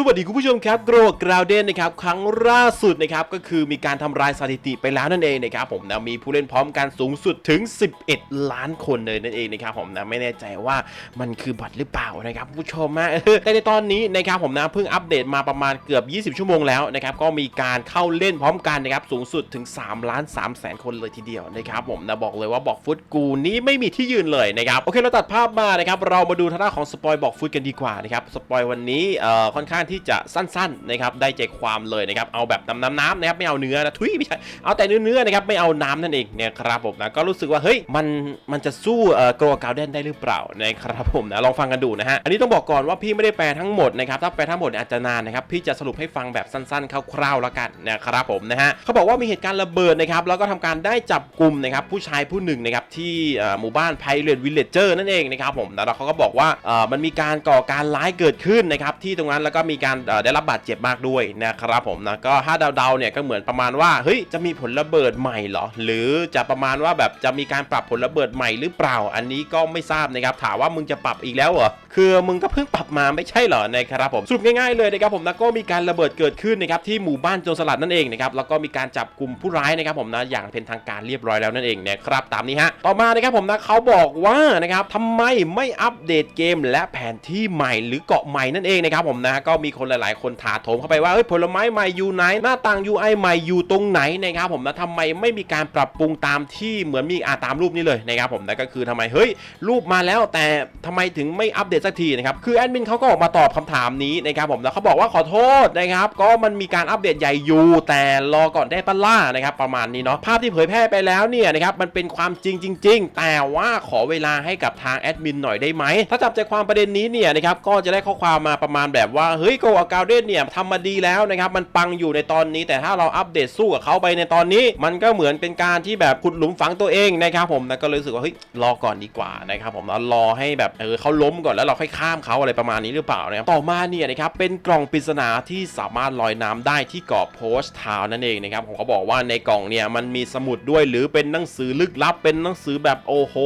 สวัสดีคุณผู้ชมครับโกรกราวเดนนะครับครั้งล่าสุดนะครับก็คือมีการทำลายสถิติไปแล้วนั่นเองนะครับผมนะมีผู้เล่นพร้อมกันสูงสุดถึง 11 ล้านคนเลยนั่นเองนะครับผมนะไม่แน่ใจว่ามันคือบัตรหรือเปล่านะครับผู้ชมนะแต่ในตอนนี้นะครับผมนะเพิ่งอัปเดตมาประมาณเกือบ 20 ชั่วโมงแล้วนะครับก็มีการเข้าเล่นพร้อมกันนะครับสูงสุดถึง3ล้าน3แสนคนเลยทีเดียวนะครับผมนะบอกเลยว่าบอกฟุตกูนี้ไม่มีที่ยืนเลยนะครับโอเคเราตัดภาพมานะครับเรามาดูทางด้านของสปอยบอกฟุตกันดีกว่านะครับสปอยวันนี้เอ่อค่อนข้างที่จะสั้นๆนะครับได้ใจความเลยนะครับเอาแบบน้ำน้ำน้ำนะครับไม่เอาเนื้อนะทุยไม่ใช่เอาแต่เนื้อๆนะครับไม่เอาน้ำนั่นเองเนี่ยครับผมนะก็รู้สึกว่าเฮ้ยมันมันจะสู้เอ่อโกลกาเดนได้หรือเปล่านะครับผมนะลองฟังกันดูนะฮะอันนี้ต้องบอกก่อนว่าพี่ไม่ได้แปลทั้งหมดนะครับถ้าแปลทั้งหมดอาจจะนานนะครับพี่จะสรุปให้ฟังแบบสั้นๆคร่าวๆแล้วกันนะครับผมนะฮะเขาบอกว่ามีเหตุการณ์ระเบิดนะครับแล้วก็ทำการได้จับกลุ่มนะครับผู้ชายผู้หนึ่งนะครับที่หมู่บ้านไพเรตวิลเลจเจอร์นั่นเองนะครับผมแล้วเขาก็บอกว่าเอ่อมันมีการก่อการร้ายเกิดขึ้นนะครับที่ตรงนั้นแล้วก็มีการได้รับบาดเจ็บมากด้วยนะครับผมนะก็ถ้าเดาๆเนี่ยก็เหมือนประมาณว่าเฮ้ยจะมีผลระเบิดใหม่เหรอ หรือจะประมาณว่าแบบจะมีการปรับผลระเบิดใหม่หรือเปล่า อันนี้ก็ไม่ทราบนะครับถามว่ามึงจะปรับอีกแล้วเหรอคือมึงก็เพิ่งปรับมาไม่ใช่เหรอนะครับผมสรุปง่ายๆเลยนะครับผมนะก็มีการระเบิดเกิดขึ้นนะครับที่หมู่บ้านโจรสลัดนั่นเองนะครับแล้วก็มีการจับกลุ่มผู้ร้ายนะครับผมนะอย่างเป็นทางการเรียบร้อยแล้วนั่นเองนะครับตามนี้ฮะต่อมานะครับผมนะเขาบอกว่านะครับทำไมไม่อัปเดตเกมและแผนที่ใหม่หรือเกาะใหม่นั่นเองนะครับผมนะก็มีคนหลาย ๆ คนถาโถมเข้าไปว่าเฮ้ยผลไม้ใหม่อยู่ไหน หน้าต่าง UI ใหม่อยู่ตรงไหนนะครับผมนะทำไมไม่มีการปรับปรุงตามที่เหมือนมีอาตามรูปนี้เลยนะครับผมนะก็คือทำไมเฮ้ยรูปมาแล้วแต่ทำไมถึงไม่อัปเดตสักทีนะครับคือแอดมินเขาก็ออกมาตอบคำถามนี้นะครับผมนะเขาบอกว่าขอโทษนะครับก็มันมีการอัปเดตใหญ่อยู่แต่รอก่อนได้ปล่านะครับประมาณนี้เนาะภาพที่เผยแพร่ไปแล้วเนี่ยนะครับมันเป็นความจริงจริง ๆ แต่ว่าขอเวลาให้กับทางแอดมินหน่อยได้ไหมถ้าจับใจความประเด็นนี้เนี่ยนะครับก็จะได้ข้อความมาประมาณแบบว่าเฮ้ยฮ้ยโกอากาเดนเนี่ยทำมาดีแล้วนะครับมันปังอยู่ในตอนนี้ แต่ถ้าเราอัปเดตสู้กับเขาไปในตอนนี้ มันก็เหมือนเป็นการที่แบบขุดหลุมฝังตัวเองนะครับผมนะก็เลยรู้สึกว่าเฮ้ยรอก่อนดีกว่านะครับผมนะรอให้แบบเออเขาล้มก่อนแล้วเราค่อยข้ามเขาอะไรประมาณนี้หรือเปล่านะครับต่อมาเนี่ยนะครับเป็นกล่องปริศนาที่สามารถลอยน้ำได้ที่เกาะโพสต์ทาวน์นั่นเองนะครับผมเขาบอกว่าในกล่องเนี่ยมันมีสมุดด้วยหรือเป็นหนังสือลึกลับ เป็นหนังสือแบบโอ้โห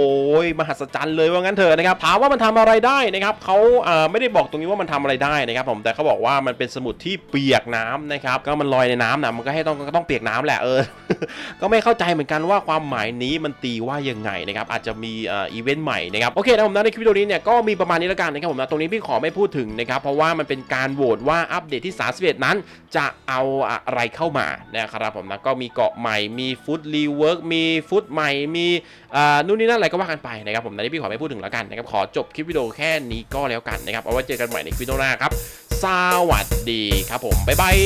มหัศจรรย์เลยว่างั้นเถอะนะครับถามว่ามันทำอะไรได้นะครับเขาเอ่อไม่ได้บอกตรงนี้ว่ามันทำอะไรได้นะครับผมแต่เขาบอกว่ามันเป็นสมุดที่เปียกน้ำนะครับก็มันลอยในน้ำนะมันก็ให้ต้องก็ต้องเปียกน้ำแหละเออ ก็ไม่เข้าใจเหมือนกันว่าความหมายนี้มันตีว่ายังไงนะครับอาจจะมีอ่อีเวนต์ใหม่นะครับโอเคนะผมนะในคลิปวิดีโอนี้เนี่ยก็มีประมาณนี้แล้วกันนะครับผมนะตรงนี้พี่ขอไม่พูดถึงนะครับเพราะว่ามันเป็นการโหวตว่าอัปเดตที่31นั้น จะเอาอะไรเข้ามานะครับผมนะก็มีเกาะใหม่มีฟุตรีเวิร์กมีฟุตใหม่มีอ่านู่นนี่นั่นอะไรก็ว่ากันไปนะครับผมนะที่พี่ขอไม่พูดถึงแล้วกันนะครับขอจบคลิปวิดีโอแค่นี้ก็แล้วกันนะครับเอาไว้เจอกันใหม่ในคลิปวิดีโอหน้าครับ สวัสดีครับผม บ๊ายบาย